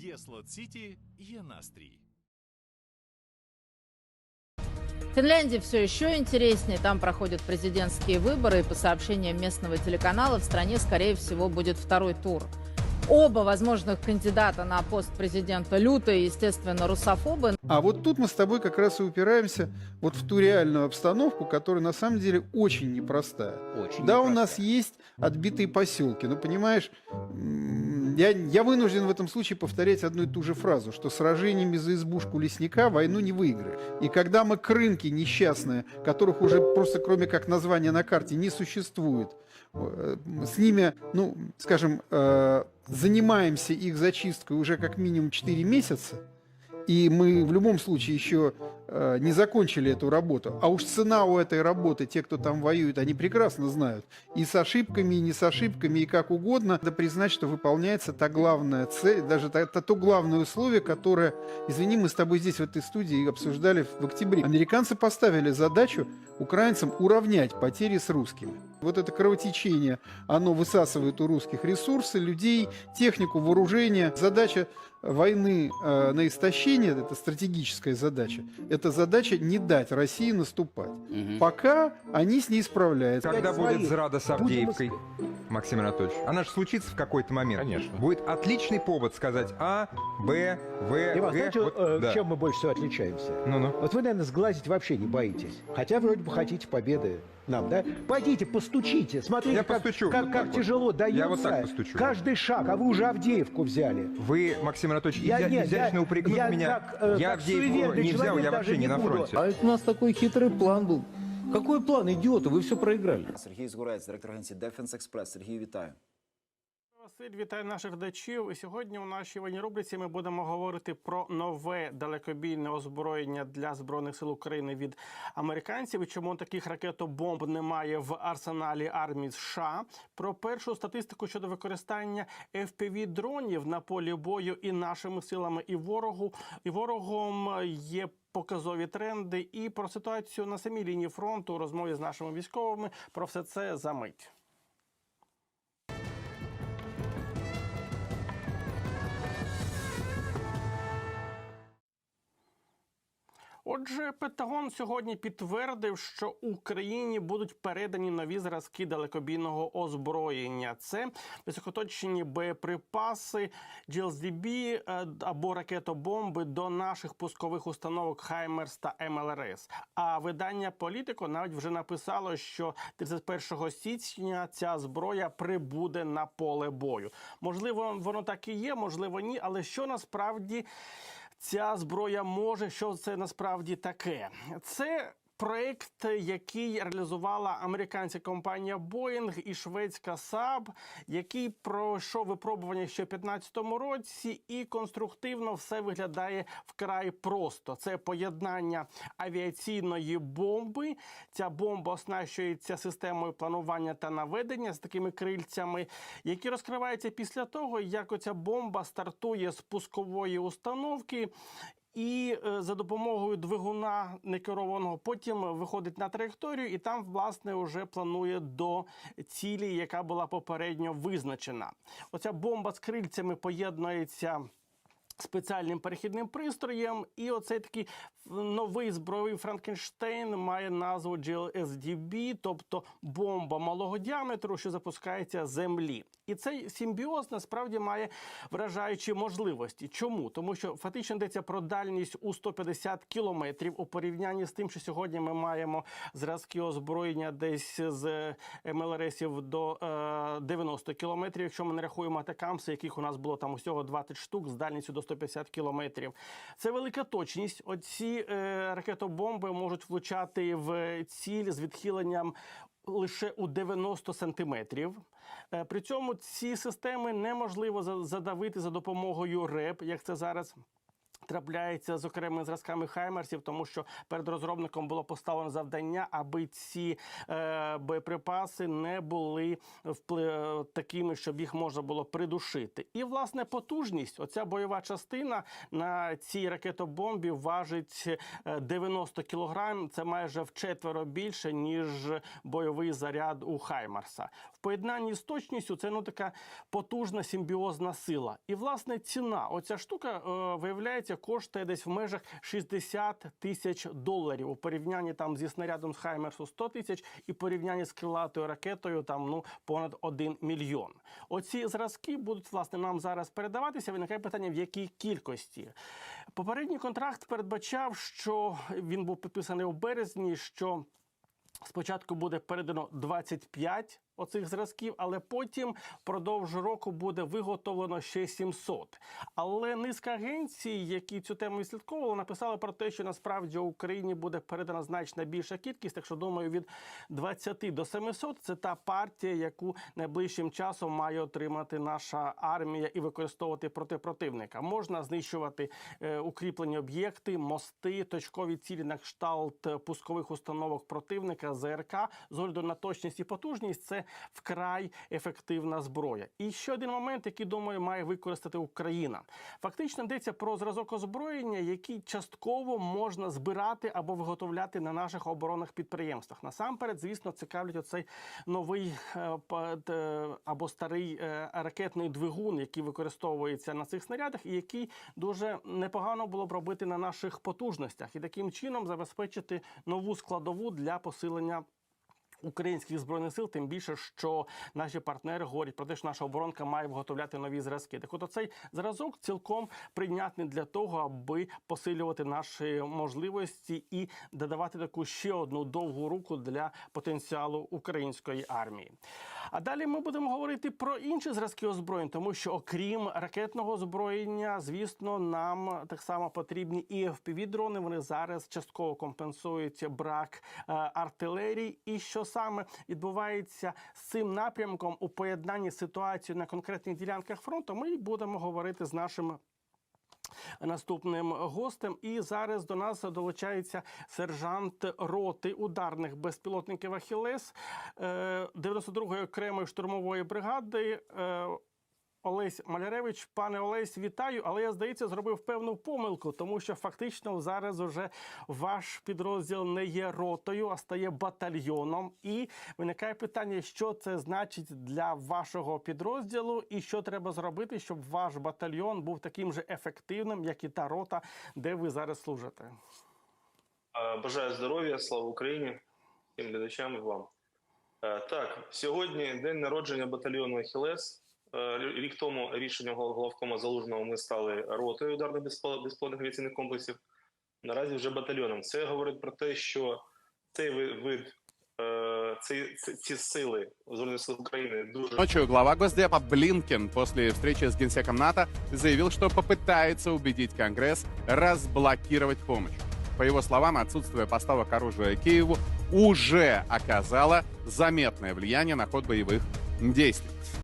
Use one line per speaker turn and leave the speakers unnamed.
Є Слот-Сіті, є настрій.
В Финляндии все еще интереснее. Там проходят президентские выборы, и по сообщениям местного телеканала в стране, скорее всего, будет второй тур. Оба возможных кандидата на пост президента лютые, естественно, русофобы.
А вот тут мы с тобой как раз и упираемся вот в ту реальную обстановку, которая на самом деле очень непростая.
Очень
да, у
непростая.
нас есть отбитые поселки, но понимаешь, м, я, я вынужден в этом случае повторять одну и ту же фразу, что сражениями за избушку лесника войну не выиграешь. И когда мы к рынке несчастные, которых уже просто кроме как названия на карте не существует, э, с ними, ну, скажем, э, занимаемся их зачисткой уже как минимум 4 месяца, и мы в любом случае еще не закончили эту работу. А уж цена у этой работы, те, кто там воюет, они прекрасно знают. И с ошибками, и не с ошибками, и как угодно. Надо признать, что выполняется та главная цель, даже та- та- то главное условие, которое, извини, мы с тобой здесь в этой студии обсуждали в октябре. Американцы поставили задачу украинцам уравнять потери с русскими. Вот это кровотечение, оно высасывает у русских ресурсы, людей, технику, вооружение. Задача войны э, на истощение, это стратегическая задача, это задача не дать России наступать.
Мгм.
Пока они с ней справляются.
Когда
своих.
будет зрада с
Будем
Авдеевкой, Максим Анатольевич? Она же случится в какой-то момент.
Конечно.
Будет отличный повод сказать А, Б, В,
Иван,
Г.
знаете,
Вот,
э,
да.
чем мы больше всего отличаемся?
Ну-ну.
Вот вы, наверное, сглазить вообще не боитесь. Хотя вроде бы хотите победы нам, да? Пойдите, постучите. Смотрите,
Я
как,
постучу,
как,
вот
как
вот.
тяжело дается.
Я вот так постучу.
Каждый шаг, а вы уже Авдеевку взяли.
Вы, Максим Анатольевич,
Я
изя-
нет,
изящно
я-
упрекнуть
я
меня.
как, э,
я
как
Авдеевку не взял, я
даже
вообще
не
не на
буду.
фронте.
А это у нас такой хитрый план был. Какой план, идиоты? Вы все проиграли.
Сергій Згурець, директор агенції Defense Express. Сергій, вітаю.
Василь, вітаю наших глядачів. І сьогодні у нашій воєнній рубриці ми будемо говорити про нове далекобійне озброєння для збройних сил України від американців. І чому таких ракетобомб немає в арсеналі армії США? Про першу статистику щодо використання fpv дронів на полі бою і нашими силами, і ворогу, і ворогом є. Показові тренди і про ситуацію на самій лінії фронту у розмові з нашими військовими. Про все це за мить. Отже, Пентагон сьогодні підтвердив, що Україні будуть передані нові зразки далекобійного озброєння. Це високоточні боєприпаси GLSDB е, або ракетобомби до наших пускових установок Хаймерс та МЛРС. А видання Політико навіть вже написало, що 31 січня ця зброя прибуде на поле бою. Можливо, воно так і є, можливо, ні. Але що насправді ця зброя може, що це насправді таке? Це проект, який реалізувала американська компанія Boeing і шведська Saab, який пройшов випробування ще в 2015 році, і конструктивно все виглядає вкрай просто. Це поєднання авіаційної бомби. Ця бомба оснащується системою планування та наведення з такими крильцями, які розкриваються після того, як оця бомба стартує з пускової установки. І е, за допомогою двигуна некерованого потім виходить на траєкторію, і там власне вже планує до цілі, яка була попередньо визначена. Оця бомба з крильцями поєднується. Спеціальним перехідним пристроєм, і оцей такий новий збройовий Франкенштейн має назву GLSDB, тобто бомба малого діаметру, що запускається з землі. І цей симбіоз насправді має вражаючі можливості. Чому? Тому що фактично йдеться про дальність у 150 кілометрів у порівнянні з тим, що сьогодні ми маємо зразки озброєння десь з МЛРСів до е, 90 кілометрів, якщо ми не рахуємо атакамси, яких у нас було там усього 20 штук з дальністю до 150 кілометрів. Це велика точність. Оці е, ракетобомби можуть влучати в ціль з відхиленням. Лише у 90 сантиметрів. Е, При цьому ці системи неможливо за- задавити за допомогою РЕП, як це зараз трапляється з окремими зразками Хаймерсів, тому що перед розробником було поставлено завдання, аби ці е, боєприпаси не були впли- такими, щоб їх можна було придушити. І власне потужність, оця бойова частина на цій ракетобомбі важить е, 90 кілограм. Це майже вчетверо більше ніж бойовий заряд у Хаймарса. В поєднанні з точністю це ну така потужна симбіозна сила. І власне ціна. Оця штука е, виявляється коштує десь в межах 60 тисяч доларів у порівнянні там зі снарядом з Хаймерсу 100 тисяч і порівнянні з крилатою ракетою там ну понад 1 мільйон. Оці зразки будуть власне нам зараз передаватися. Виникає питання, в якій кількості. Попередній контракт передбачав, що він був підписаний у березні. що Спочатку буде передано 25 оцих зразків, але потім впродовж року буде виготовлено ще 700. Але низка агенцій, які цю тему відслідковували, написали про те, що насправді Україні буде передана значно більша кількість. Так що думаю, від 20 до 700 – це та партія, яку найближчим часом має отримати наша армія і використовувати проти противника. Можна знищувати е, укріплені об'єкти, мости, точкові цілі на кшталт пускових установок противника, ЗРК. З огляду на точність і потужність це вкрай ефективна зброя. І ще один момент, який думаю, має використати Україна. Фактично йдеться про зразок озброєння, який частково можна збирати або виготовляти на наших оборонних підприємствах. Насамперед, звісно, цікавлять оцей новий е, або старий е, ракетний двигун, який використовується на цих снарядах, і який дуже непогано було б робити на наших потужностях, і таким чином забезпечити нову складову для посилення. Українських збройних сил, тим більше, що наші партнери говорять про те, що наша оборонка має виготовляти нові зразки. Так, от цей зразок цілком прийнятний для того, аби посилювати наші можливості і додавати таку ще одну довгу руку для потенціалу української армії. А далі ми будемо говорити про інші зразки озброєнь, тому що окрім ракетного озброєння, звісно, нам так само потрібні і FPV-дрони. Вони зараз частково компенсують брак е, артилерії. І що саме відбувається з цим напрямком у поєднанні з ситуацією на конкретних ділянках фронту, ми будемо говорити з нашим наступним гостем. І зараз до нас долучається сержант роти ударних безпілотників Ахілес 92-ї окремої штурмової бригади. Олесь Маляревич, пане Олесь, вітаю. Але я здається, зробив певну помилку, тому що фактично зараз уже ваш підрозділ не є ротою, а стає батальйоном. І виникає питання, що це значить для вашого підрозділу, і що треба зробити, щоб ваш батальйон був таким же ефективним, як і та рота, де ви зараз служите.
Бажаю здоров'я, слава Україні, всім глядачам і вам. Е, Так, сьогодні день народження батальйону Ахілес. Е, Рік тому рішенням гол- главкома Залужного ми стали ротою ударних безпілотних авіаційних комплексів. Наразі вже батальйоном. Це говорить про те, що цей ви- вид, е, ці- сили України дуже
Ночью глава Госдепа Блинкен после встречи с генсеком НАТО заявил, что попытается убедить Конгресс разблокировать помощь. По его словам, отсутствие поставок оружия Киеву уже оказало заметное влияние на ход боевых действий.